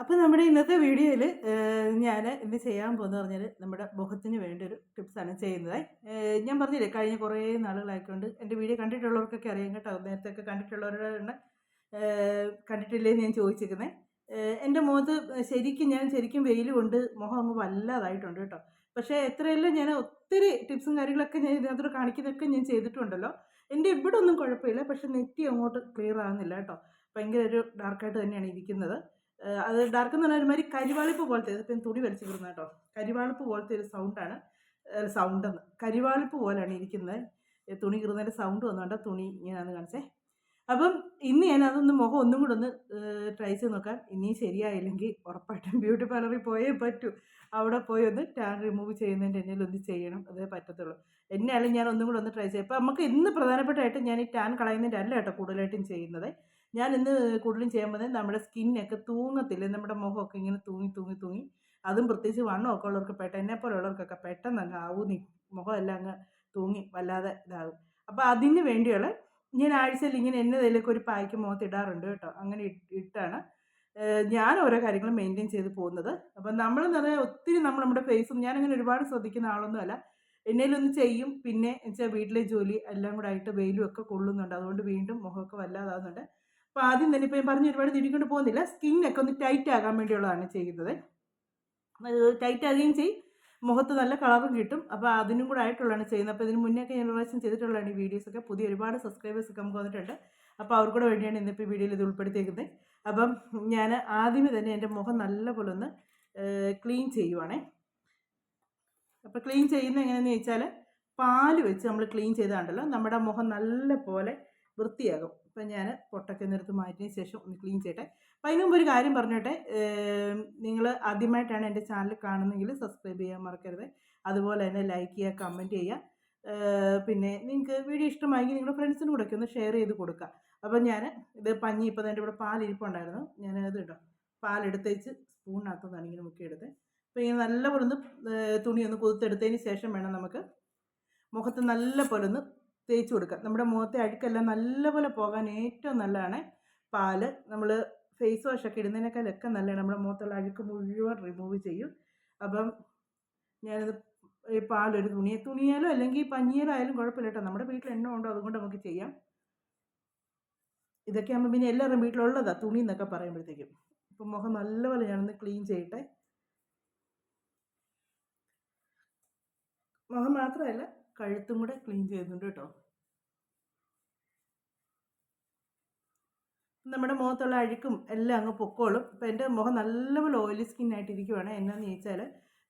അപ്പോൾ നമ്മുടെ ഇന്നത്തെ വീഡിയോയിൽ ഞാൻ ഇന്ന് ചെയ്യാൻ പോകുന്നത് പറഞ്ഞാൽ നമ്മുടെ മുഖത്തിന് വേണ്ടി ഒരു ടിപ്സാണ് ചെയ്യുന്നത് ഞാൻ പറഞ്ഞില്ലേ കഴിഞ്ഞ കുറേ നാളുകളായിക്കൊണ്ട് എന്റെ വീഡിയോ കണ്ടിട്ടുള്ളവർക്കൊക്കെ അറിയാം കേട്ടോ. നേരത്തെ ഒക്കെ കണ്ടിട്ടുള്ളവരുടെ കണ്ടിട്ടില്ലേന്ന് ഞാൻ ചോദിച്ചിരിക്കുന്നത് എന്റെ മുഖത്ത് ശരിക്കും ഞാൻ ശരിക്കും വെയിൽ കൊണ്ട് മുഖം അങ്ങ് വല്ലാതായിട്ടുണ്ട് കേട്ടോ. പക്ഷേ എത്രയെല്ലാം ഞാൻ ഒത്തിരി ടിപ്സും കാര്യങ്ങളൊക്കെ ഞാൻ ഇതിനകത്തോട് കാണിക്കുന്നതൊക്കെ ഞാൻ ചെയ്തിട്ടുണ്ടല്ലോ. എന്റെ ഇവിടെ ഒന്നും കുഴപ്പമില്ല. പക്ഷെ നെറ്റി അങ്ങോട്ട് ക്ലിയർ ആകുന്നില്ല കേട്ടോ. ഭയങ്കര ഒരു ഡാർക്കായിട്ട് തന്നെയാണ് ഇരിക്കുന്നത്. അത് ഡാർക്ക് എന്ന് പറഞ്ഞാൽ ഒരുമാതിരി കരിവാളിപ്പ് പോലത്തെ ഇതിപ്പം ഞാൻ തുണി വലിച്ചു കിടുന്ന കേട്ടോ. കരിവാളിപ്പ് പോലത്തെ ഒരു സൗണ്ടാണ്. സൗണ്ട് എന്ന് കരിവാളിപ്പ് പോലെയാണ് ഇരിക്കുന്നത്. തുണി കീറുന്നതിന്റെ സൗണ്ട് വന്നുകൊണ്ട് തുണി ഇങ്ങനെയാണ് കാണിച്ചേ. അപ്പം ഇന്ന് ഞാൻ അതൊന്ന് മുഖം ഒന്നും കൂടെ ഒന്ന് ട്രൈ ചെയ്ത് നോക്കാം. ഇനിയും ശരിയായില്ലെങ്കിൽ ഉറപ്പായിട്ടും ബ്യൂട്ടി പാർലറിൽ പോയേ പറ്റൂ. അവിടെ പോയി ഒന്ന് ടാൻ റിമൂവ് ചെയ്യുന്നതിന്റെ എന്നെ ഒന്ന് ചെയ്യണം. അതേ പറ്റത്തുള്ളൂ. എന്നെയാലും ഞാൻ ഒന്നും കൂടെ ഒന്ന് ട്രൈ ചെയ്യാം. അപ്പം നമുക്ക് ഇന്ന് പ്രധാനപ്പെട്ടായിട്ട് ഞാൻ ഈ ടാൻ കളയുന്നതിന്റെ അല്ല കേട്ടോ കൂടുതലായിട്ടും ചെയ്യുന്നത്. ഞാൻ ഇന്ന് കൂടുതലും ചെയ്യുമ്പോൾ നമ്മുടെ സ്കിന്നൊക്കെ തൂങ്ങത്തില്ല? നമ്മുടെ മുഖമൊക്കെ ഇങ്ങനെ തൂങ്ങി തൂങ്ങി തൂങ്ങി. അതും പ്രത്യേകിച്ച് വണ്ണമൊക്കെ ഉള്ളവർക്ക് പെട്ടെന്ന് എന്നെ പോലുള്ളവർക്കൊക്കെ പെട്ടെന്ന് അങ്ങ് ആവൂന്നി മുഖമെല്ലാം അങ്ങ് തൂങ്ങി വല്ലാതെ ഇതാകും അപ്പോൾ അതിന് വേണ്ടിയുള്ള ഞാൻ ആഴ്ചയിൽ ഇങ്ങനെ എന്നെ ഇതിലൊക്കെ ഒരു പായ്ക്ക് മുഖത്ത് ഇടാറുണ്ട് കേട്ടോ. അങ്ങനെ ഇട്ടാണ്. ഞാൻ ഓരോ കാര്യങ്ങളും മെയിന്റെയിൻ ചെയ്ത് പോകുന്നത്. അപ്പം നമ്മളെന്ന് പറഞ്ഞാൽ ഒത്തിരി നമ്മൾ നമ്മുടെ ഫേസും ഞാനങ്ങനെ ഒരുപാട് ശ്രദ്ധിക്കുന്ന ആളൊന്നുമല്ല. എന്നേലൊന്ന് ചെയ്യും. പിന്നെ വെച്ചാൽ വീട്ടിലെ ജോലി എല്ലാം കൂടെ ആയിട്ട് വെയിലും ഒക്കെ കൊള്ളുന്നുണ്ട്. അതുകൊണ്ട് വീണ്ടും മുഖമൊക്കെ വല്ലാതാകുന്നുണ്ട് അപ്പോൾ ആദ്യം തന്നെ ഇപ്പോൾ ഞാൻ പറഞ്ഞ് ഒരുപാട് തിരിക്കൊണ്ട് പോകുന്നില്ല. സ്കിന്നൊക്കെ ഒന്ന് ടൈറ്റ് ആകാൻ വേണ്ടിയുള്ളതാണ് ചെയ്യുന്നത്. ടൈറ്റ് ആകുകയും ചെയ്യും. മുഖത്ത് നല്ല കളറും കിട്ടും. അപ്പോൾ അതിനും കൂടെ ആയിട്ടുള്ളതാണ് ചെയ്യുന്നത്. അപ്പോൾ ഇതിന് മുന്നേ ഒക്കെ ഞാൻ പ്രാവശ്യം ചെയ്തിട്ടുള്ളതാണ് ഈ വീഡിയോസൊക്കെ പുതിയ ഒരുപാട് സബ്സ്ക്രൈബേഴ്സ് ഒക്കെ നമുക്ക് വന്നിട്ടുണ്ട്. അപ്പോൾ അവർക്കൂടെ വേണ്ടിയാണ് ഇന്നിപ്പോൾ ഈ വീഡിയോയിൽ ഇത് ഉൾപ്പെടുത്തിയിരിക്കുന്നത് അപ്പം ഞാൻ ആദ്യമേ തന്നെ എന്റെ മുഖം നല്ലപോലെ ഒന്ന് ക്ലീൻ ചെയ്യുവാണേ. അപ്പോൾ ക്ലീൻ ചെയ്യുന്ന എങ്ങനെയാണെന്ന് ചോദിച്ചാൽ പാൽ വെച്ച് നമ്മൾ ക്ലീൻ ചെയ്താണ്ടല്ലോ നമ്മുടെ മുഖം നല്ല പോലെ വൃത്തിയാകും. അപ്പം ഞാൻ പൊട്ടൊക്കെ നിർത്ത് മാറ്റിയതിന് ശേഷം ഒന്ന് ക്ലീൻ ചെയ്യട്ടെ. അപ്പം അതിന് മുമ്പ് ഒരു കാര്യം പറഞ്ഞോട്ടെ? നിങ്ങൾ ആദ്യമായിട്ടാണ് എന്റെ ചാനൽ കാണുന്നതെങ്കിൽ സബ്സ്ക്രൈബ് ചെയ്യാൻ മറക്കരുത്. അതുപോലെ തന്നെ ലൈക്ക് ചെയ്യുക കമന്റ് ചെയ്യുക. പിന്നെ നിങ്ങൾക്ക് വീഡിയോ ഇഷ്ടമായെങ്കിൽ നിങ്ങളുടെ ഫ്രണ്ട്സിനും ഒക്കെ ഒന്ന് ഷെയർ ചെയ്ത് കൊടുക്കുക. അപ്പം ഞാൻ ഇത് പഞ്ഞി ഇപ്പം എന്റെ ഇവിടെ പാൽ ഇരിപ്പുണ്ടായിരുന്നു ഞാൻ ഇത് കേട്ടോ പാലെടുത്തേച്ച് സ്പൂണിനകത്തുനിന്നാണ് ഇങ്ങനെ മുക്കിയെടുത്ത് അപ്പോൾ ഇങ്ങനെ നല്ലപോലെ ഒന്ന് തുണി ഒന്ന് കുതിർത്തെടുത്തതിന് ശേഷം വേണം നമുക്ക് മുഖത്ത് നല്ല പോലെ ഒന്ന് തേച്ച് കൊടുക്കുക. നമ്മുടെ മുഖത്തെ അഴുക്കെല്ലാം നല്ലപോലെ പോകാൻ ഏറ്റവും നല്ലതാണ്. പാൽ നമ്മൾ ഫേസ് വാഷ് ഒക്കെ ഇടുന്നതിനേക്കാളൊക്കെ നല്ലതാണ്. നമ്മുടെ മുഖത്തുള്ള അഴുക്ക് മുഴുവൻ റിമൂവ് ചെയ്യും. അപ്പം ഞാനത് ഈ പാലൊരു തുണിയെ തുണിയാലോ അല്ലെങ്കിൽ പഞ്ഞിയാലോ ആയാലും കുഴപ്പമില്ല കേട്ടോ. നമ്മുടെ വീട്ടിൽ എണ്ണ ഉണ്ടോ അതുകൊണ്ട് നമുക്ക് ചെയ്യാം. ഇതൊക്കെ ആകുമ്പോൾ പിന്നെ എല്ലാവരും വീട്ടിലുള്ളതാ തുണി എന്നൊക്കെ പറയുമ്പോഴത്തേക്കും. അപ്പം മുഖം നല്ലപോലെ ഞാനൊന്ന് ക്ലീൻ ചെയ്യട്ടെ. മുഖം മാത്രമല്ല കഴുത്തും കൂടെ ക്ലീൻ ചെയ്യുന്നുണ്ട് കേട്ടോ. നമ്മുടെ മുഖത്തുള്ള അഴുക്കും എല്ലാം അങ്ങ് പൊക്കോളും. ഇപ്പം എന്റെ മുഖം നല്ലപോലെ ഓയിലി ആയിട്ട് ഇരിക്കുവാണ് എന്നാന്ന് ചോദിച്ചാൽ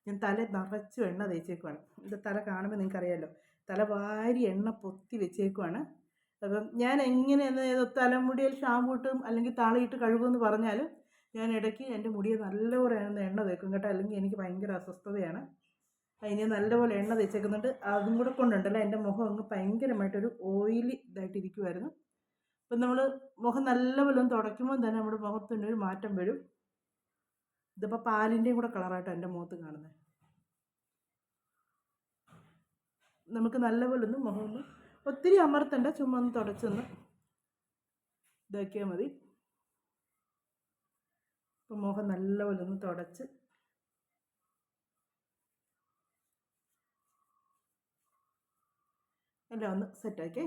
ഞാൻ തല നിറച്ച് എണ്ണ തേച്ചേക്കുവാണ്. ഇത് തല കാണുമ്പോൾ നിങ്ങൾക്ക് അറിയാലോ തല വാരി എണ്ണ പൊത്തി വെച്ചേക്കുവാണ്. അപ്പം ഞാൻ എങ്ങനെയെന്ന് തലമുടിയിൽ ഷാമ്പു ഇട്ടും അല്ലെങ്കിൽ താളിയിട്ട് കഴുകുമെന്ന് പറഞ്ഞാലും ഞാൻ ഇടയ്ക്ക് എന്റെ മുടിയെ നല്ലപോലെ എണ്ണ തേക്കും കേട്ടോ. അല്ലെങ്കിൽ എനിക്ക് ഭയങ്കര അസ്വസ്ഥതയാണ്. അതിന് നല്ലപോലെ എണ്ണ തേച്ചേക്കുന്നുണ്ട്. അതും കൂടെ കൊണ്ടുണ്ടല്ലോ. എന്റെ മുഖം അങ്ങ് ഭയങ്കരമായിട്ടൊരു ഓയിലി ഇതായിട്ടിരിക്കുമായിരുന്നു അപ്പം നമ്മൾ മുഖം നല്ലപോലെ ഒന്ന് തുടയ്ക്കുമ്പോൾ തന്നെ നമ്മുടെ മുഖത്തിന്റെ ഒരു മാറ്റം വരും. ഇതിപ്പോൾ പാലിന്റെയും കൂടെ കളറായിട്ടാണ് എന്റെ മുഖത്ത് കാണുന്നത്. നമുക്ക് നല്ലപോലെ ഒന്ന് മുഖം ഒന്ന് ഒത്തിരി അമർത്തണ്ട. ചുമ്മാ ഒന്ന് തുടച്ചൊന്ന് ഇതാക്കിയാൽ മതി. അപ്പം മുഖം നല്ലപോലെ ഒന്ന് തുടച്ച് എല്ലാം ഒന്ന് സെറ്റാക്കി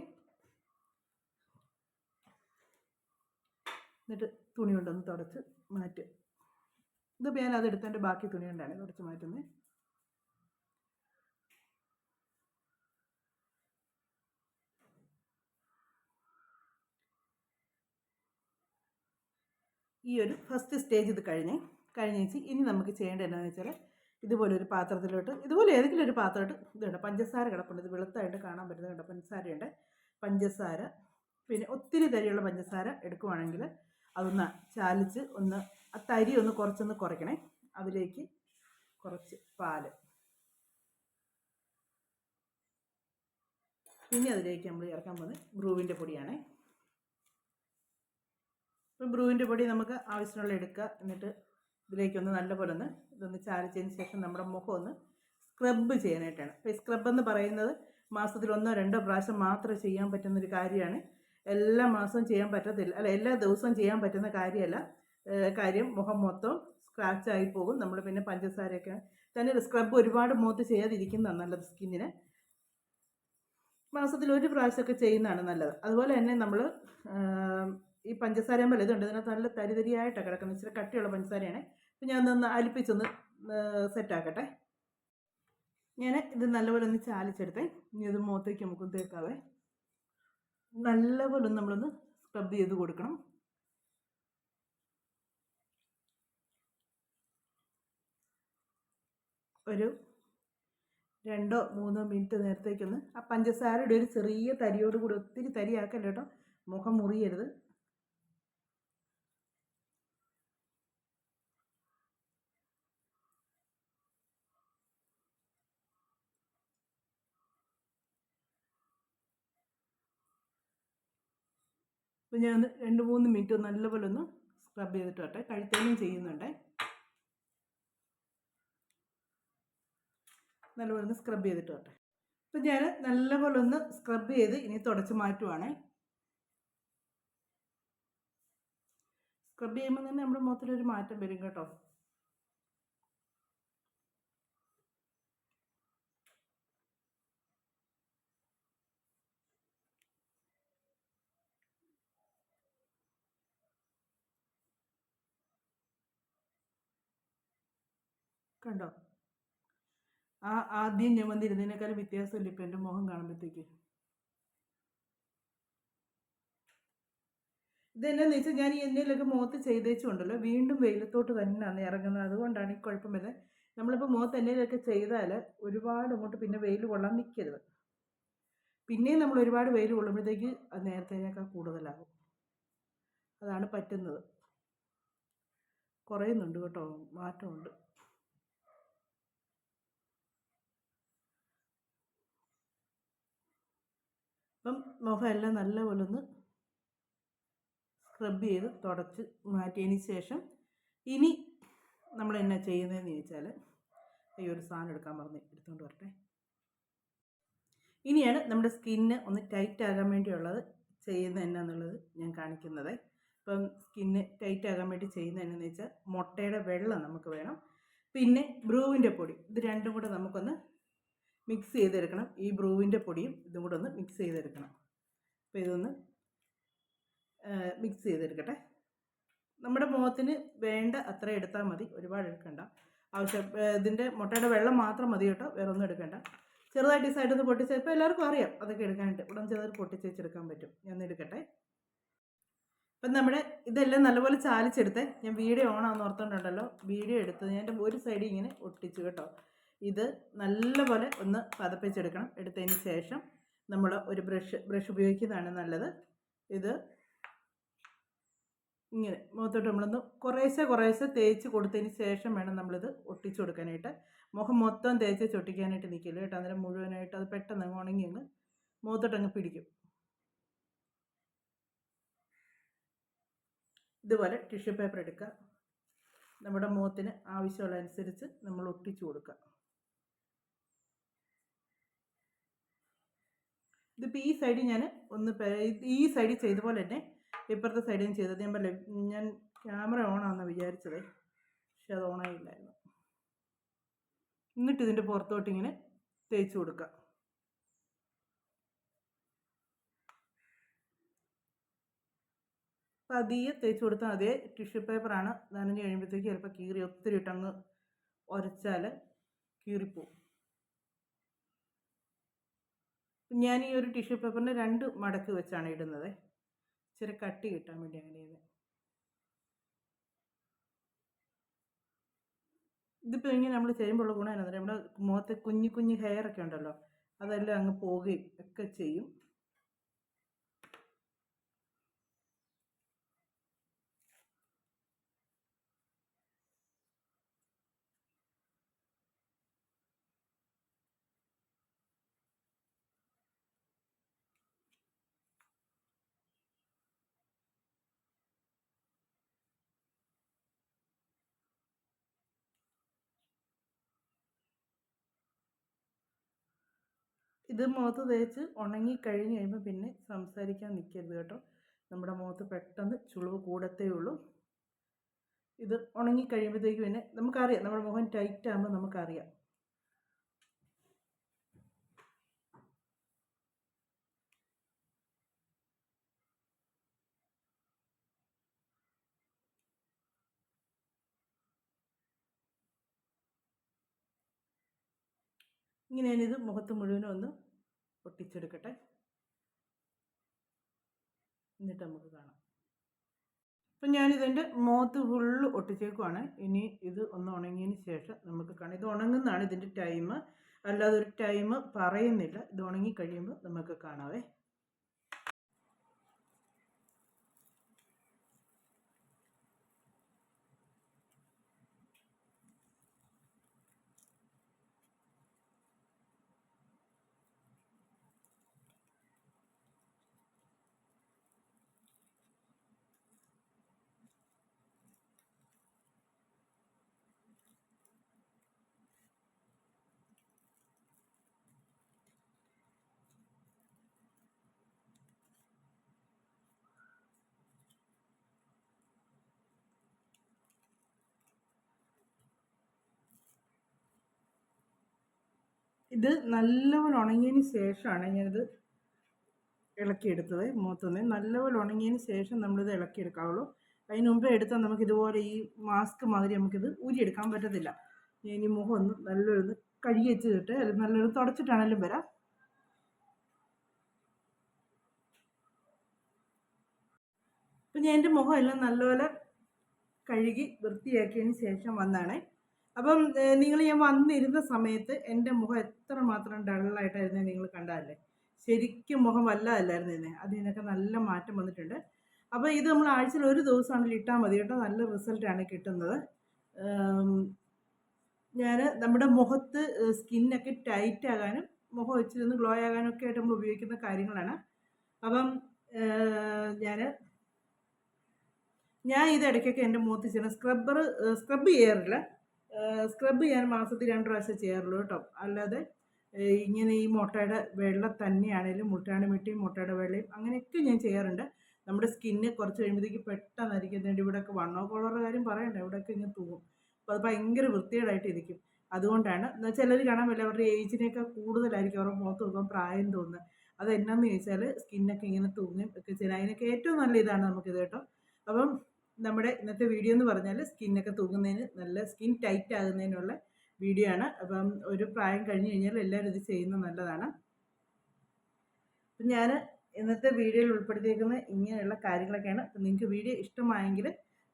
എന്നിട്ട് തുണി കൊണ്ടൊന്ന് തുടച്ച് മാറ്റുക ഇതിപ്പോൾ ഞാൻ അത് എടുത്തതിന്റെ ബാക്കി തുണി കൊണ്ടാണ് തുടച്ച് മാറ്റുന്നത് ഈ ഒരു ഫസ്റ്റ് സ്റ്റേജ് ഇത് കഴിഞ്ഞ് കഴിഞ്ഞേച്ച് ഇനി നമുക്ക് ചെയ്യേണ്ടത് എന്താണെന്ന് വെച്ചാൽ ഇതുപോലെ ഒരു പാത്രത്തിലോട്ട് ഇതുപോലെ ഏതെങ്കിലും ഒരു പാത്രമായിട്ട് ഇതുണ്ട്. പഞ്ചസാര കിടപ്പുണ്ട്. ഇത് വെളുത്തായിട്ട് കാണാൻ പറ്റുന്നത് കണ്ട? പഞ്ചസാരയുണ്ട്. പഞ്ചസാര. പിന്നെ ഒത്തിരി തരിയുള്ള പഞ്ചസാര എടുക്കുവാണെങ്കിൽ അതൊന്ന് ചാലിച്ച് ഒന്ന് ആ തരി ഒന്ന് കുറച്ചൊന്ന് കുറയ്ക്കണേ. അതിലേക്ക് കുറച്ച് പാൽ. പിന്നെ അതിലേക്ക് നമ്മൾ ചേർക്കാൻ പോകുന്നത് ബ്രൂവിന്റെ പൊടിയാണേ. ഇപ്പം ബ്രൂവിന്റെ പൊടി നമുക്ക് ആവശ്യമുള്ള എടുക്കുക. എന്നിട്ട് ഇതിലേക്കൊന്ന് നല്ലപോലെ ഒന്ന് ഇതൊന്ന് ചാലിച്ചതിന് ശേഷം നമ്മുടെ മുഖം ഒന്ന് സ്ക്രബ് ചെയ്യാനായിട്ടാണ്. അപ്പോൾ ഈ സ്ക്രബ് എന്ന് പറയുന്നത് മാസത്തിൽ ഒന്നോ രണ്ടോ പ്രാവശ്യം മാത്രം ചെയ്യാൻ പറ്റുന്നൊരു കാര്യമാണ്. എല്ലാ മാസവും ചെയ്യാൻ പറ്റത്തില്ല അല്ല എല്ലാ ദിവസവും ചെയ്യാൻ പറ്റുന്ന കാര്യമല്ല. കാര്യം മുഖം മൊത്തം സ്ക്രാച്ച് ആയി പോകും. നമ്മൾ പിന്നെ പഞ്ചസാരയൊക്കെ തന്നെ സ്ക്രബ് ഒരുപാട് മുഖത്ത് ചെയ്യാതിരിക്കുന്നതാണ് നല്ലത് സ്കിന്നിന്. മാസത്തിൽ ഒരു പ്രാവശ്യമൊക്കെ ചെയ്യുന്നതാണ് നല്ലത്. അതുപോലെ തന്നെ നമ്മൾ ഈ പഞ്ചസാര വലുതുണ്ട്. ഇതിനകത്ത് നല്ല തരിതരിയായിട്ടാണ് കിടക്കുന്നത്. ഇച്ചിരി കട്ടിയുള്ള പഞ്ചസാരയാണ്. ഞാൻ ഒന്ന് അലിപ്പിച്ചൊന്ന് സെറ്റാക്കട്ടെ ഞാൻ ഇത് നല്ലപോലെ ഒന്ന് ചാലിച്ചെടുത്തെ. ഇനി ഇത് മുഖത്തേക്ക് നമുക്ക് തേക്കാവേ. നല്ലപോലെ ഒന്ന് നമ്മളൊന്ന് സ്ക്രബ് ചെയ്ത് കൊടുക്കണം. ഒരു രണ്ടോ മൂന്നോ മിനിറ്റ് നേരത്തേക്കൊന്ന് ആ പഞ്ചസാരയുടെ ഒരു ചെറിയ തരിയോട് കൂടി ഒത്തിരി തരിയാക്കല്ല കേട്ടോ മുഖം മുറിയരുത്. അപ്പോൾ ഞാൻ രണ്ട് മൂന്ന് മിനിറ്റ് നല്ലപോലെ ഒന്ന് സ്ക്രബ് ചെയ്തിട്ട് വട്ടെ കഴുത്തേനും ചെയ്യുന്നുണ്ടേ. നല്ലപോലെ ഒന്ന് സ്ക്രബ് ചെയ്തിട്ട് വട്ടെ അപ്പം ഞാൻ നല്ലപോലെ ഒന്ന് സ്ക്രബ് ചെയ്ത് ഇനി തുടച്ച് മാറ്റുവാണേ. സ്ക്രബ് ചെയ്യുമ്പോൾ തന്നെ നമ്മുടെ മുഖത്തിലൊരു മാറ്റം വരും കേട്ടോ. കണ്ടോ? ആ ആദ്യം ഞാൻ വന്നിരുന്നതിനേക്കാളും വ്യത്യാസമില്ല ഇപ്പം എന്റെ മുഖം കാണുമ്പോഴത്തേക്ക് ഇതെന്നാന്ന് വെച്ചാൽ ഞാൻ ഈ എന്തെങ്കിലുമൊക്കെ മുഖത്ത് ചെയ്തേച്ചുണ്ടല്ലോ വീണ്ടും വെയിലത്തോട്ട് തന്നെയാണ് ഇറങ്ങുന്നത്. അതുകൊണ്ടാണ് ഈ കുഴപ്പമില്ല. നമ്മളിപ്പോൾ മുഖത്ത് എന്തെങ്കിലുമൊക്കെ ചെയ്താൽ ഒരുപാട് അങ്ങോട്ട് പിന്നെ വെയിൽ കൊള്ളാൻ നിൽക്കരുത് പിന്നെയും നമ്മൾ ഒരുപാട് വെയിൽ കൊള്ളുമ്പോഴത്തേക്ക് അത് നേരത്തേനേക്കാൾ കൂടുതലാകും. അതാണ് പറ്റുന്നത്. കുറയുന്നുണ്ട് കേട്ടോ മാറ്റമുണ്ട്. അപ്പം മുഖം എല്ലാം നല്ലപോലെ ഒന്ന് സ്ക്രബ് ചെയ്ത് തുടച്ച് മാറ്റിയതിന് ശേഷം ഇനി നമ്മൾ എന്നാ ചെയ്യുന്നതെന്ന് ചോദിച്ചാൽ ഈ ഒരു സാധനം എടുക്കാൻ പറഞ്ഞ് എടുത്തുകൊണ്ട് വരട്ടെ. ഇനിയാണ് നമ്മുടെ സ്കിന്ന് ഒന്ന് ടൈറ്റ് ആകാൻ വേണ്ടിയുള്ളത് ചെയ്യുന്നത് എന്നാന്നുള്ളത് ഞാൻ കാണിക്കുന്നത്. ഇപ്പം സ്കിന്ന് ടൈറ്റ് ആകാൻ വേണ്ടി ചെയ്യുന്നത് എന്നാന്ന് വെച്ചാൽ മുട്ടയുടെ വെള്ളം നമുക്ക് വേണം. പിന്നെ ബ്രൂവിന്റെ പൊടി ഇത് രണ്ടും കൂടെ നമുക്കൊന്ന് മിക്സ് ചെയ്തെടുക്കണം. ഈ ബ്രൂവിന്റെ പൊടിയും ഇതും കൂടെ ഒന്ന് മിക്സ് ചെയ്തെടുക്കണം. അപ്പോൾ ഇതൊന്ന് മിക്സ് ചെയ്തെടുക്കട്ടെ. നമ്മുടെ മുഖത്തിന് വേണ്ട അത്ര എടുത്താൽ മതി. ഒരുപാട് എടുക്കണ്ട. ആവശ്യം ഇതിന്റെ മുട്ടയുടെ വെള്ളം മാത്രം മതി കേട്ടോ. വേറെ ഒന്നും എടുക്കണ്ട. ചെറുതായിട്ട് ഈ സൈഡിൽ നിന്ന് പൊട്ടിച്ച് ഇപ്പോൾ എല്ലാവർക്കും അറിയാം അതൊക്കെ എടുക്കാനായിട്ട്. ഉടൻ ചെറുതായിട്ട് പൊട്ടിച്ച് വെച്ചെടുക്കാൻ പറ്റും. ഞാൻ എടുക്കട്ടെ. അപ്പം നമ്മുടെ ഇതെല്ലാം നല്ലപോലെ ചാലിച്ചെടുത്തേ. ഞാൻ വീഡിയോ ഓണാന്ന് ഓർത്തോണ്ടല്ലോ. വീഡിയോ എടുത്തത് ഞാൻ എന്റെ ഒരു സൈഡിൽ ഇങ്ങനെ ഒട്ടിച്ചു കേട്ടോ. ഇത് നല്ലപോലെ ഒന്ന് പതപ്പിച്ചെടുക്കണം. എടുത്തതിന് ശേഷം നമ്മൾ ഒരു ബ്രഷ് ബ്രഷ് ഉപയോഗിക്കുന്നതാണ് നല്ലത്. ഇത് ഇങ്ങനെ മുഖത്തോട്ട് നമ്മളൊന്ന് കുറേശ്ശെ കുറേശ്ശെ തേച്ച് കൊടുത്തതിന് ശേഷം വേണം നമ്മളിത് ഒട്ടിച്ചു കൊടുക്കാനായിട്ട്. മുഖം മൊത്തം തേച്ച് ചൊട്ടിക്കാനായിട്ട് നിൽക്കില്ല കേട്ടോ. അന്നേരം മുഴുവനായിട്ട് അത് പെട്ടെന്ന് അങ്ങ് ഉണങ്ങി അങ്ങ് മുഖത്തോട്ട് അങ്ങ് പിടിക്കും. ഇതുപോലെ ടിഷ്യൂ പേപ്പർ എടുക്കുക. നമ്മുടെ മുഖത്തിന് ആവശ്യമുള്ള അനുസരിച്ച് നമ്മൾ ഒട്ടിച്ചു കൊടുക്കുക. ഇതിപ്പോൾ ഈ സൈഡിൽ ഞാൻ ഒന്ന് ഈ സൈഡിൽ ചെയ്ത പോലെ തന്നെ ഇപ്പുറത്തെ സൈഡിൽ ഞാൻ ചെയ്തത്. ഞാൻ ഞാൻ ക്യാമറ ഓണാണെന്ന് വിചാരിച്ചത്. പക്ഷെ അത് ഓണായില്ലായിരുന്നു എന്നിട്ട് ഇതിന്റെ പുറത്തോട്ട് ഇങ്ങനെ തേച്ച് കൊടുക്കുക പതിയെ തേച്ച് കൊടുത്താൽ അതേ ടിഷ്യൂ പേപ്പറാണ് നനഞ്ഞ് കഴിയുമ്പോഴത്തേക്ക് ചിലപ്പോൾ കീറി ഒത്തിരി ഇട്ടങ്ങ് ഉരച്ചാൽ കീറിപ്പോവും. ഞാൻ ഈ ഒരു ടിഷ്യൂ പേപ്പറിന് രണ്ട് മടക്ക് വെച്ചാണ് ഇടുന്നത്. ഇച്ചിരി കട്ടി കിട്ടാൻ വേണ്ടി അങ്ങനെ ഇത്. ഇതിപ്പോൾ ഇങ്ങനെ നമ്മൾ ചെയ്യുമ്പോൾ ഗുണം എന്താ നമ്മുടെ മുഖത്തെ കുഞ്ഞു കുഞ്ഞു ഹെയർ ഒക്കെ ഉണ്ടല്ലോ. അതെല്ലാം അങ്ങ് പോവുകയും ഒക്കെ ചെയ്യും. ഇത് മുഖത്ത് തേച്ച് ഉണങ്ങി കഴിഞ്ഞ് കഴിയുമ്പോൾ പിന്നെ സംസാരിക്കാൻ നിൽക്കരുത് കേട്ടോ. നമ്മുടെ മുഖത്ത് പെട്ടെന്ന് ചുളിവ് കൂടത്തേ ഉള്ളൂ. ഇത് ഉണങ്ങി കഴിയുമ്പോഴത്തേക്ക് പിന്നെ നമുക്കറിയാം നമ്മുടെ മുഖം ടൈറ്റ് ആകുമ്പോൾ നമുക്കറിയാം. ഇങ്ങനെ ഞാനിത് മുഖത്ത് മുഴുവനും ഒന്ന് ഒട്ടിച്ചെടുക്കട്ടെ എന്നിട്ട് നമുക്ക് കാണാം. അപ്പം ഞാനിതെന്റെ മുഖത്ത് ഫുള്ള് ഒട്ടിച്ചേക്കുവാണ്. ഇനി ഇത് ഒന്ന് ഉണങ്ങിയതിന് ശേഷം നമുക്ക് കാണാം. ഇത് ഉണങ്ങുന്നതാണ് ഇതിന്റെ ടൈം അല്ലാതെ ഒരു ടൈം പറയുന്നില്ല. ഇത് ഉണങ്ങി കഴിയുമ്പോൾ നമുക്ക് കാണാവേ. ഇത് നല്ലപോലെ ഉണങ്ങിയതിന് ശേഷമാണ് ഞാനിത് ഇളക്കിയെടുത്തത് മുഖത്തുനിന്ന് നല്ലപോലെ ഉണങ്ങിയതിന് ശേഷം നമ്മളിത് ഇളക്കിയെടുക്കാവുള്ളൂ. അതിന് മുമ്പേ എടുത്താൽ നമുക്ക് ഇതുപോലെ ഈ മാസ്ക് മാതിരി നമുക്കിത് ഊരിയെടുക്കാൻ പറ്റത്തില്ല. ഇനി മുഖം ഒന്ന് നല്ലൊരു കഴുകി വെച്ചിട്ട് നല്ലൊരു തുടച്ചിട്ടാണെങ്കിലും വരാം. അപ്പം ഞാൻ എന്റെ മുഖം എല്ലാം നല്ലപോലെ കഴുകി വൃത്തിയാക്കിയതിന് ശേഷം വന്നാണേ അപ്പം നിങ്ങൾ ഞാൻ വന്നിരുന്ന സമയത്ത് എന്റെ മുഖം എത്ര മാത്രം ഡള്ളായിട്ടായിരുന്നു നിങ്ങൾ കണ്ടതല്ലേ? ശരിക്കും മുഖം വല്ലതല്ലായിരുന്നു ഇതിനെ അതിനൊക്കെ നല്ല മാറ്റം വന്നിട്ടുണ്ട്. അപ്പോൾ ഇത് നമ്മൾ ആഴ്ചയിൽ ഒരു ദിവസമാണെങ്കിൽ ഇട്ടാൽ മതി കേട്ടോ. നല്ല റിസൾട്ടാണ് കിട്ടുന്നത്. ഞാൻ നമ്മുടെ മുഖത്ത് സ്കിന്നൊക്കെ ടൈറ്റ് ആകാനും മുഖം വെച്ചിരുന്ന് ഗ്ലോ ആകാനും ഒക്കെ ആയിട്ട് നമ്മൾ ഉപയോഗിക്കുന്ന കാര്യങ്ങളാണ്. അപ്പം ഞാൻ ഞാൻ ഇത് ഇടയ്ക്കൊക്കെ എന്റെ മുഖത്ത് ചെയ്യുന്ന സ്ക്രബ്ബർ സ്ക്രബ് ചെയ്യാറില്ല. സ്ക്രബ് ഞാൻ മാസത്തിൽ രണ്ട് പ്രാവശ്യം ചെയ്യാറുള്ളൂ കേട്ടോ. അല്ലാതെ ഇങ്ങനെ ഈ മുട്ടയുടെ വെള്ള തന്നെയാണേലും മുട്ടയുടെ മിട്ടിയും മുട്ടയുടെ വെള്ളയും അങ്ങനെയൊക്കെ ഞാൻ ചെയ്യാറുണ്ട്. നമ്മുടെ സ്കിന്ന് കുറച്ച് കഴിയുമ്പോഴത്തേക്ക് പെട്ടെന്നായിരിക്കും. ഇതിന്റെ ഇവിടെയൊക്കെ വണ്ണോ കോളറുടെ കാര്യം പറയണ്ട. ഇവിടെയൊക്കെ ഇങ്ങനെ തൂങ്ങും. അപ്പോൾ അത് ഭയങ്കര വൃത്തികേടായിട്ട് ഇരിക്കും അതുകൊണ്ടാണ് ചിലർ കാണാൻ പറ്റില്ല അവരുടെ ഏജിനെയൊക്കെ കൂടുതലായിരിക്കും അവരുടെ മുഖത്ത് നോക്കുമ്പോൾ പ്രായം തോന്നുന്നത്. അത് എന്നാന്ന് ചോദിച്ചാൽ സ്കിന്നൊക്കെ ഇങ്ങനെ തൂങ്ങും ഒക്കെ ചെയ്യാൻ അതിനൊക്കെ ഏറ്റവും നല്ല ഇതാണ് നമുക്കിത് കേട്ടോ. അപ്പം നമ്മുടെ ഇന്നത്തെ വീഡിയോ എന്ന് പറഞ്ഞാൽ സ്കിന്നൊക്കെ തൂങ്ങുന്നതിന് നല്ല സ്കിൻ ടൈറ്റ് ആകുന്നതിനുള്ള വീഡിയോ ആണ്. അപ്പം ഒരു പ്രായം കഴിഞ്ഞ് കഴിഞ്ഞാൽ എല്ലാവരും ഇത് ചെയ്യുന്നത് നല്ലതാണ്. അപ്പം ഞാൻ ഇന്നത്തെ വീഡിയോയിൽ ഉൾപ്പെടുത്തിയിരിക്കുന്ന ഇങ്ങനെയുള്ള കാര്യങ്ങളൊക്കെയാണ്. അപ്പം നിങ്ങൾക്ക് വീഡിയോ ഇഷ്ടമായെങ്കിൽ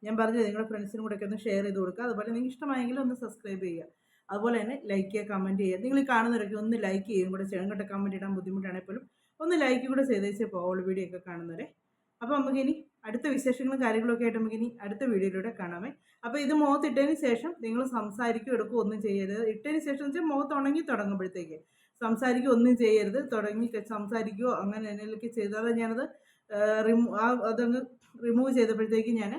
ഞാൻ പറഞ്ഞത് നിങ്ങളുടെ ഫ്രണ്ട്സിനും കൂടെ ഒക്കെ ഒന്ന് ഷെയർ ചെയ്ത് കൊടുക്കുക. അതുപോലെ നിങ്ങൾക്ക് ഇഷ്ടമായെങ്കിൽ ഒന്ന് സബ്സ്ക്രൈബ് ചെയ്യുക. അതുപോലെ തന്നെ ലൈക്ക് ചെയ്യുക കമന്റ് ചെയ്യുക. നിങ്ങൾ കാണുന്നവരൊക്കെ ഒന്ന് ലൈക്ക് ചെയ്യും കൂടെ ചെയ്യണം. കമന്റ് ഇടാൻ ബുദ്ധിമുട്ടാണെങ്കിൽ പോലും ഒന്ന് ലൈക്ക് കൂടെ ചെയ്തേച്ചേ പോകുള്ളൂ വീഡിയോ ഒക്കെ കാണുന്നവരെ. അപ്പോൾ നമുക്കിനി അടുത്ത വിശേഷങ്ങളും കാര്യങ്ങളൊക്കെ ആയിട്ട് നമുക്ക് ഇനി അടുത്ത വീഡിയോയിലൂടെ കാണാമേ. അപ്പോൾ ഇത് മുഖത്ത് ഇട്ടതിന് ശേഷം നിങ്ങൾ സംസാരിക്കുകയോ എടുക്കുകയോ ഒന്നും ചെയ്യരുത്. ഇട്ടതിന് ശേഷം വെച്ചാൽ മുഖത്ത് ഉണങ്ങി തുടങ്ങുമ്പോഴത്തേക്ക്. സംസാരിക്കുക ഒന്നും ചെയ്യരുത്. തുടങ്ങി സംസാരിക്കുകയോ അങ്ങനെ എന്തെങ്കിലുമൊക്കെ ചെയ്താൽ ഞാനത് റിമൂ ആ അതങ്ങ് റിമൂവ് ചെയ്തപ്പോഴത്തേക്ക് ഞാൻ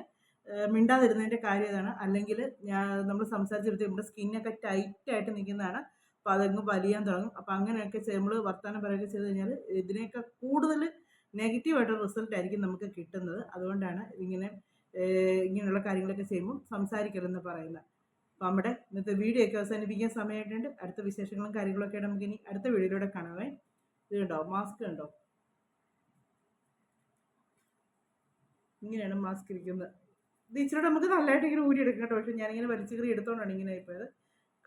മിണ്ടാതിരുന്നതിന്റെ കാര്യം ഇതാണ്. അല്ലെങ്കിൽ ഞാൻ നമ്മൾ സംസാരിച്ചപ്പോഴത്തേക്ക് നമ്മുടെ സ്കിന്നൊക്കെ ടൈറ്റായിട്ട് നിൽക്കുന്നതാണ്. അപ്പോൾ അതങ്ങ് വലിയാൻ തുടങ്ങും. അപ്പോൾ അങ്ങനെയൊക്കെ നമ്മൾ വർത്തമാനം പറയുകയൊക്കെ ചെയ്ത് കഴിഞ്ഞാൽ ഇതിനേക്കാൾ കൂടുതൽ നെഗറ്റീവായിട്ടുള്ള റിസൾട്ട് ആയിരിക്കും നമുക്ക് കിട്ടുന്നത്. അതുകൊണ്ടാണ് ഇങ്ങനെ ഇങ്ങനെയുള്ള കാര്യങ്ങളൊക്കെ ചെയ്യുമ്പോൾ സംസാരിക്കരുതെന്ന് പറയുന്നത്. അപ്പോൾ നമ്മുടെ ഇന്നത്തെ വീഡിയോ ഒക്കെ അവസാനിപ്പിക്കാൻ സമയമായിട്ടുണ്ട്. അടുത്ത വിശേഷങ്ങളും കാര്യങ്ങളൊക്കെ നമുക്ക് ഇനി അടുത്ത വീഡിയോയിലൂടെ കാണാവേ. ഇത് കണ്ടോ? മാസ്ക് കണ്ടോ? ഇങ്ങനെയാണ് മാസ്ക് ഇരിക്കുന്നത്. ഇത് നമുക്ക് നല്ലതായിട്ട് ഇങ്ങനെ ഊരി എടുക്കാം കേട്ടോ. പക്ഷെ ഞാനിങ്ങനെ വലിച്ചു കയറി എടുത്തോണ്ടാണ് ഇങ്ങനെ ആയിപ്പോയത്.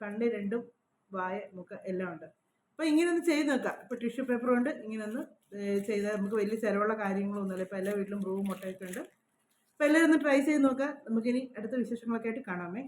കണ്ണ് രണ്ടും വായ മുഖം എല്ലാം ഉണ്ട്. അപ്പോൾ ഇങ്ങനെ ഒന്ന് ചെയ്ത് നോക്കാം. ഇപ്പോൾ ടിഷ്യൂ പേപ്പർ കൊണ്ട് ഇങ്ങനെ ഒന്ന് ചെയ്താൽ നമുക്ക് വലിയ ചിലവുള്ള കാര്യങ്ങളൊന്നുമില്ല. ഇപ്പോൾ എല്ലാ വീട്ടിലും റൂം മുട്ടയൊക്കെ ഉണ്ട്. അപ്പോൾ എല്ലാവരും ഒന്ന് ട്രൈ ചെയ്ത് നോക്കാം. നമുക്കിനി അടുത്ത വിശേഷങ്ങളൊക്കെ ആയിട്ട് കാണാമേ.